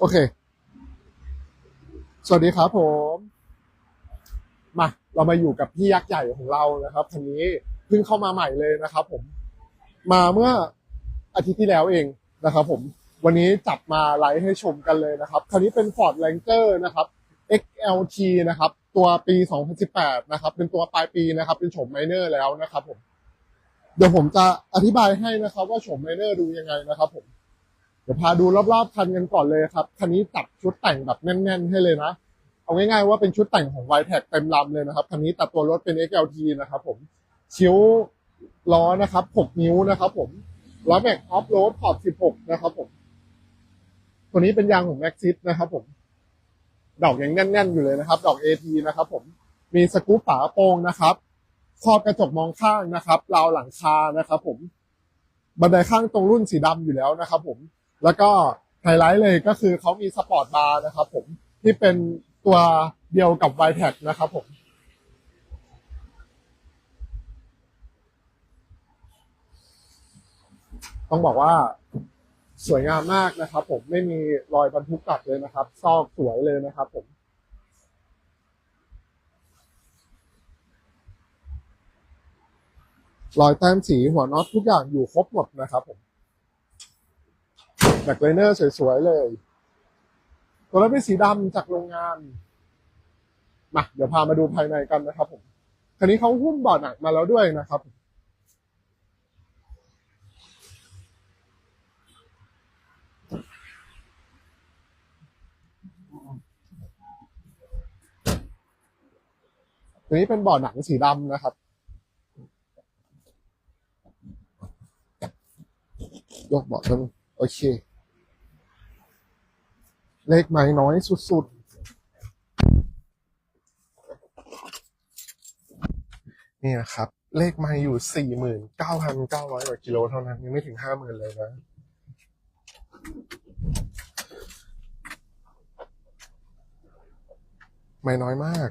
โอเค สวัสดีครับผม มา เรามาอยู่กับพี่ยักษ์ใหญ่ของเรานะครับคันนี้เพิ่งเข้ามาใหม่เลยนะครับ ผม มาเมื่ออาทิตย์ที่แล้วเองนะครับ ผม วันนี้จับมาไลฟ์ให้ชมกันเลยนะครับ คันนี้เป็น Ford Ranger นะครับ XLT นะครับ ตัวปี 2018 นะครับ เป็นตัวปลายปีนะครับ เป็นโฉมไมเนอร์แล้วนะครับ ผม เดี๋ยวผมจะอธิบายให้นะครับ ว่าโฉมไมเนอร์ดูยังไงนะครับ ผม เดี๋ยวพาดูรอบๆคันกันก่อนเลยครับ คันนี้จัดชุดแต่งแบบแน่น ๆ ให้เลยนะ เอาง่ายๆว่าเป็นชุดแต่งของ y t e c เต็มลำเลยนะครับ คันนี้ตัดตัวรถเป็น XLT นะครับผม ชิ้วล้อนะครับ 6 นิ้วนะครับผม ล้อแม็กออฟโรดขอบ 16 นะครับผม ตัวนี้เป็นยางของ Maxxis นะครับผม ดอกยังแน่น ๆ อยู่เลยนะครับ ดอก AT นะครับผม มีสกู๊ปฝาโปรงนะครับครอบกระจกมองข้างนะครับราวหลังคานะครับผม บันไดข้างตรงรุ่นสีดำอยู่แล้วนะครับผม แล้วก็ไฮไลท์เลยก็คือเขามีสปอร์ตบาร์นะครับผมที่เป็นตัวเดียวกับ y t e c นะครับผมต้องบอกว่าสวยงามมากนะครับ ผมไม่มีรอยบรรทุกกลับเลยนะครับ ซอกสวยเลยนะครับผมรอยแต้มสีหัวน็อตทุกอย่างอยู่ครบหมดนะครับผม แบ็คไลเนอร์สวยๆเลย ตัวรถเป็นสีดำจากโรงงาน มา เดี๋ยวพามาดูภายในกันนะครับผมคันนี้เขาหุ้มเบาะหนักมาแล้วด้วยนะครับตัวนี้เป็นเบาะหนังสีดำนะครับ ยกเบาะกันโอเค เลขไม้น้อยสุดๆ นี่นะครับ เลขไม้อยู่สี่หมื่นเก้าพันเก้าร้อยกว่ากิโลเท่านั้น ยังไม่ถึงห้าหมื่นเลยนะ ไม่น้อยมาก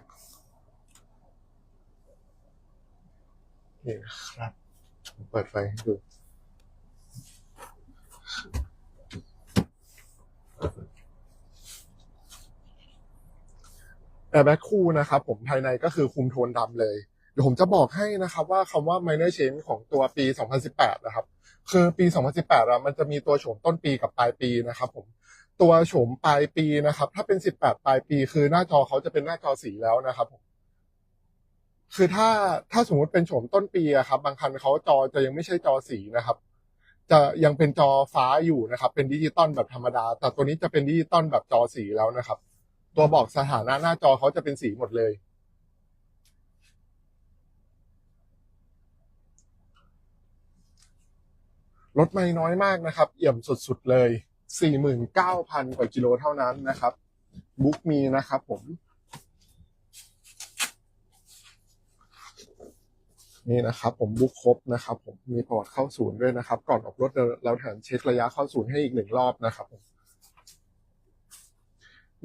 นี่นะครับ เปิดไฟให้ดู แอร์แบ็คคู่นะครับผมภายในก็คือคุมโทนดำเลย เดี๋ยวผมจะบอกให้นะครับว่าคำว่า minor change ของตัวปี 2018 นะครับ คือปี 2018อะมันจะมีตัวโฉมต้นปีกับปลายปีนะครับผมตัวโฉมปลายปีนะครับ ถ้าเป็น 18 ปลายปี คือหน้าจอเขาจะเป็นหน้าจอสีแล้วนะครับผมคือถ้าถ้าสมมติเป็นโฉมต้นปีอะครับ บางคันเขาจอจะยังไม่ใช่จอสีนะครับ จะยังเป็นจอฟ้าอยู่นะครับ เป็นดิจิตอลแบบธรรมดา แต่ตัวนี้จะเป็นดิจิตอลแบบจอสีแล้วนะครับ ตัวบอกสถานะหน้าจอเขาจะเป็นสีหมดเลย รถไม่น้อยมากนะครับ เอี่ยมสุดๆเลย 49,000 กว่ากิโลเท่านั้นนะครับ บุ๊กมีนะครับผม นี่นะครับ ผมบุ๊กครบนะครับ ผมมีประวัติเข้าศูนย์ด้วยนะครับ ก่อนออกรถเราเราแถมเช็คระยะเข้าศูนย์ให้อีกหนึ่งรอบนะครับผม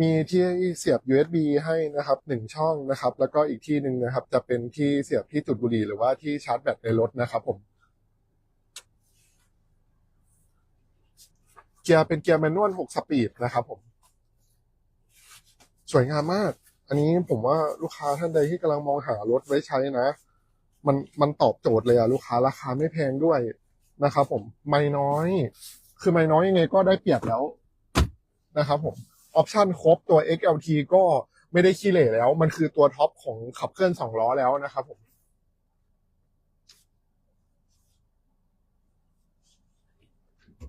มีที่เสียบ USB ให้นะครับหนึ่งช่องนะครับ แล้วก็อีกที่หนึ่งนะครับ จะเป็นที่เสียบที่จุดบุหรี่หรือว่าที่ชาร์จแบตในรถนะครับผมเกียร์เป็นเกียร์แมนนวล6สปีดนะครับผม สวยงามมาก อันนี้ผมว่าลูกค้าท่านใดที่กำลังมองหารถไว้ใช้นะ มันมันตอบโจทย์เลยอะลูกค้าราคาไม่แพงด้วยนะครับผม ไม่น้อย คือไม่น้อยยังไงก็ได้เปรียบแล้วนะครับผม ออปชันครบตัว XLT ก็ไม่ได้ขี้เหร่แล้ว มันคือตัวท็อปของขับเคลื่อนสองล้อแล้วนะครับผม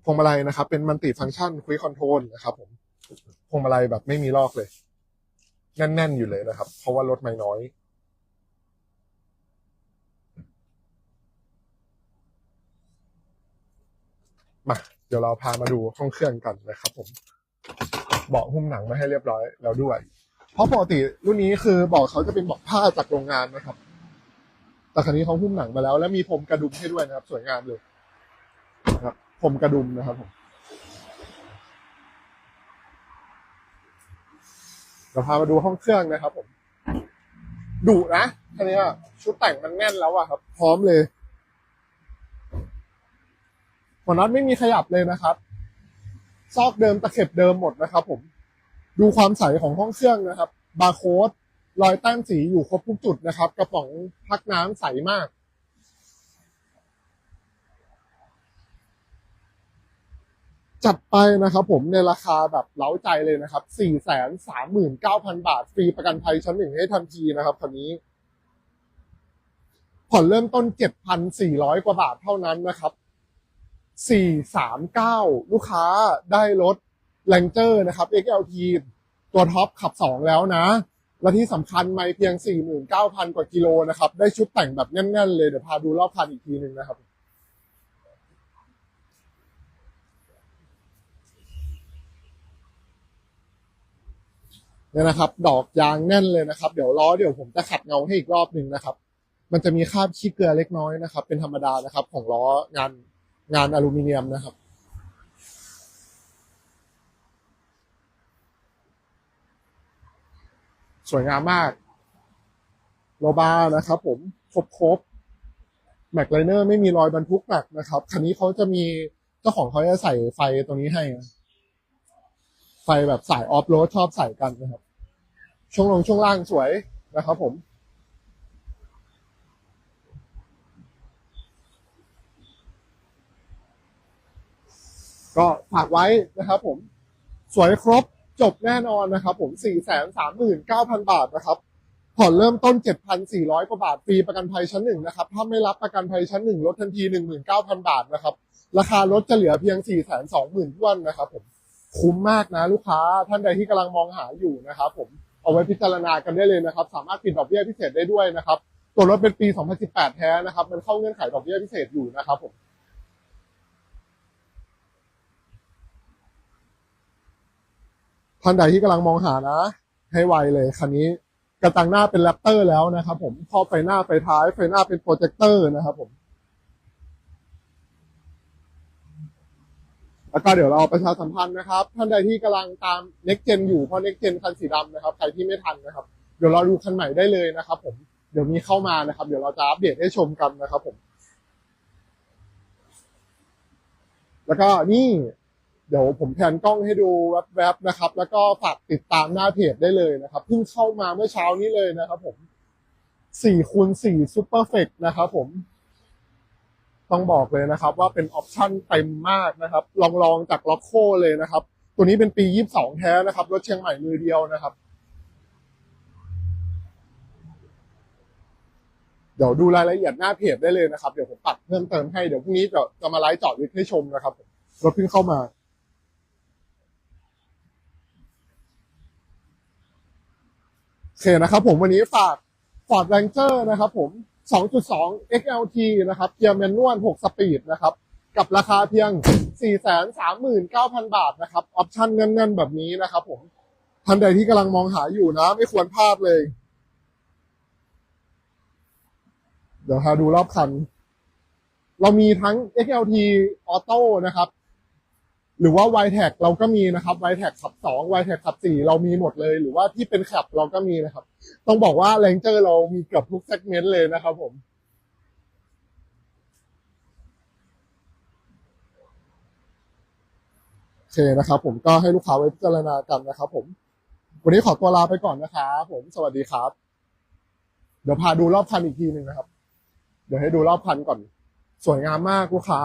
พวงมาลัยนะครับ เป็นมัลติฟังก์ชันคุยคอนโทรลนะครับผมพวงมาลัยแบบไม่มีลอกเลย แน่น ๆ อยู่เลยนะครับ เพราะว่ารถไม่น้อย มา เดี๋ยวเราพามาดูห้องเครื่องกันนะครับผม เบาะหุ้มหนังมาให้เรียบร้อยแล้วด้วย เพราะปกติรุ่นนี้คือเบาะเขาจะเป็นเบาะผ้าจากโรงงานนะครับ แต่คันนี้เขาหุ้มหนังมาแล้ว และมีพรมกระดุมให้ด้วยนะครับ สวยงามเลยนะครับพรมกระดุมนะครับผมเราพามาดูห้องเครื่องนะครับผมดุนะคันนี้ชุดแต่งมันแน่นแล้วอะครับ พร้อมเลยหัวน็อตไม่มีขยับเลยนะครับ ซอกเดิมตะเข็บเดิมหมดนะครับผม ดูความใสของห้องเครื่องนะครับ บาร์โค้ดรอยแต้มสีอยู่ครบทุกจุดนะครับ กระป๋องพักน้ำใสมากจัดไปนะครับผมในราคาแบบเล้าใจเลยนะครับ 439,000 บาท ฟรีประกันภัยชั้นหนึ่งให้ทันทีนะครับคันนี้ ผ่อนเริ่มต้น 7,400 กว่าบาทเท่านั้นนะครับ 439 ลูกค้าได้รถ r a n g e r นะครับ XLT ตัวท็อปขับ 2 แล้วนะ และที่สำคัญไม่เพียง 49,000 กว่ากิโลนะครับ ได้ชุดแต่งแบบแน่นๆเลย เดี๋ยวพาดูรอบคันอีกทีหนึ่งนะครับเนี่ยนะครับ ดอกยางแน่นเลยนะครับ เดี๋ยวล้อเดี๋ยวผมจะขัดเงาให้อีกรอบหนึ่งนะครับ มันจะมีคราบขี้เกลือเล็กน้อยนะครับ เป็นธรรมดานะครับ ของล้องาน งานอลูมิเนียมนะครับ สวยงามมากโลบานะครับ ผมครบครบแม็กไลเนอร์ไม่มีรอยบรรทุกหนักนะครับ คันนี้เขาจะมีเจ้าของเขาจะใส่ไฟตรงนี้ให้ ไฟแบบสายออฟโรดชอบใส่กันนะครับ ช่วงลงช่วงล่างสวยนะครับผม ก็ฝากไว้นะครับผมสวยครบจบแน่นอนนะครับผม 439,000 บาทนะครับ ผ่อนเริ่มต้น 7,400 กว่าบาท ฟรีประกันภัยชั้นหนึ่งนะครับ ถ้าไม่รับประกันภัยชั้นหนึ่งลดทันที 19,000 บาทนะครับ ราคารถจะเหลือเพียง 420,000ท้วนนะครับผม คุ้มมากนะลูกค้า ท่านใดที่กำลังมองหาอยู่นะครับผม เอาไว้พิจารณากันได้เลยนะครับ สามารถปิดดอกเบี้ยพิเศษได้ด้วยนะครับ ตัวรถเป็นปี 2018 แท้นะครับ มันเข้าเงื่อนไขดอกเบี้ยพิเศษอยู่นะครับผม ท่านใดที่กำลังมองหานะ ให้ไวเลยคันนี้กระจังหน้าเป็นแรปเตอร์แล้วนะครับผมครอไฟหน้าไฟท้ายไฟหน้าเป็นโปรเจคเตอร์นะครับผมแล้วก็เดี๋ยวเราประชาสัมพันธ์นะครับ ท่านใดที่กำลังตาม Next Gen อยู่เพราะ Next Gen คันสีดำนะครับใครที่ไม่ทันนะครับ เดี๋ยวเราดูคันใหม่ได้เลยนะครับ ผมเดี๋ยวมีเข้ามานะครับ เดี๋ยวเราจะอัปเดตให้ชมกันนะครับ ผม แล้วก็นี่ เดี๋ยวผมแพนกล้องให้ดูแวบๆนะครับ แล้วก็ฝากติดตามหน้าเพจได้เลยนะครับเพิ่งเข้ามาเมื่อเช้านี้เลยนะครับ ผมสี่คูณสี่ซูเปอร์เฟกนะครับ ผม ต้องบอกเลยนะครับ ว่าเป็นออปชั่นเต็มมากนะครับ ลองลองจากล็อกโคเลยนะครับ ตัวนี้เป็นปียี่สิบสองแท้นะครับรถเชียงใหม่มือเดียวนะครับ เดี๋ยวดูรายละเอียดหน้าเพจได้เลยนะครับ เดี๋ยวผมปัดเพิ่มเติมให้เดี๋ยวพรุ่งนี้จะจะมาไลฟ์จอดลึกให้ชมนะครับรถเพิ่งเข้ามา เคนะครับผมวันนี้ฝาก Ford Ranger นะครับผม 2.2 XLT นะครับเกียร์แมนนวล 6 สปีดนะครับกับราคาเพียง 439,000 บาทนะครับออปชั่นเงินๆ แบบนี้นะครับผมท่านใดที่กำลังมองหาอยู่นะ ไม่ควรพลาดเลย เดี๋ยวพาดูรอบคัน เรามีทั้ง XLT Auto นะครับ หรือว่า y t e c เราก็มีนะครับ y t e c ขับ2 y t e c ขับ4เรามีหมดเลย หรือว่าที่เป็นขับเราก็มีนะครับ ต้องบอกว่า Ranger เรามีเกือบทุกเซกเมนต์เลยนะครับผมโอเคนะครับ ผมก็ให้ลูกค้าไว้พิจารณากันนะครับ ผม วันนี้ขอตัวลาไปก่อนนะครับผมสวัสดีครับ เดี๋ยวพาดูรอบคันอีกทีหนึ่งนะครับ เดี๋ยวให้ดูรอบคันก่อน สวยงามมากลูกค้า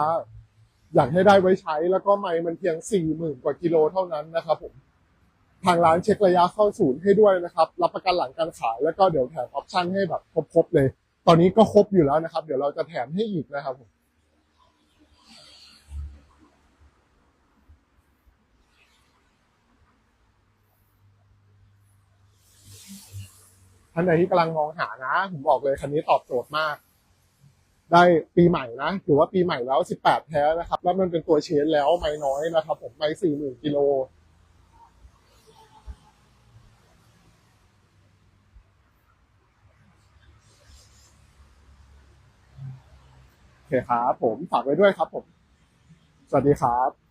อยากให้ได้ไว้ใช้แล้วก็ไม่มันเพียงสี่หมื่นกว่ากิโลเท่านั้นนะครับผมทางร้านเช็คระยะเข้าศูนย์ให้ด้วยนะครับ รับประกันหลังการขายแล้วก็เดี๋ยวแถมออปชั่นให้แบบครบๆเลย ตอนนี้ก็ครบอยู่แล้วนะครับ เดี๋ยวเราจะแถมให้อีกนะครับผมท่านใดที่กำลังมองหานะ ผมบอกเลยคันนี้ตอบโจทย์มาก ได้ปีใหม่นะถือว่าปีใหม่แล้ว 18 แท้นะครับ แล้วมันเป็นตัวเชนแล้วไม่น้อยนะครับ ผมไม่40,000กิโลโอเคครับผมฝากไว้ด้วยครับผม สวัสดีครับ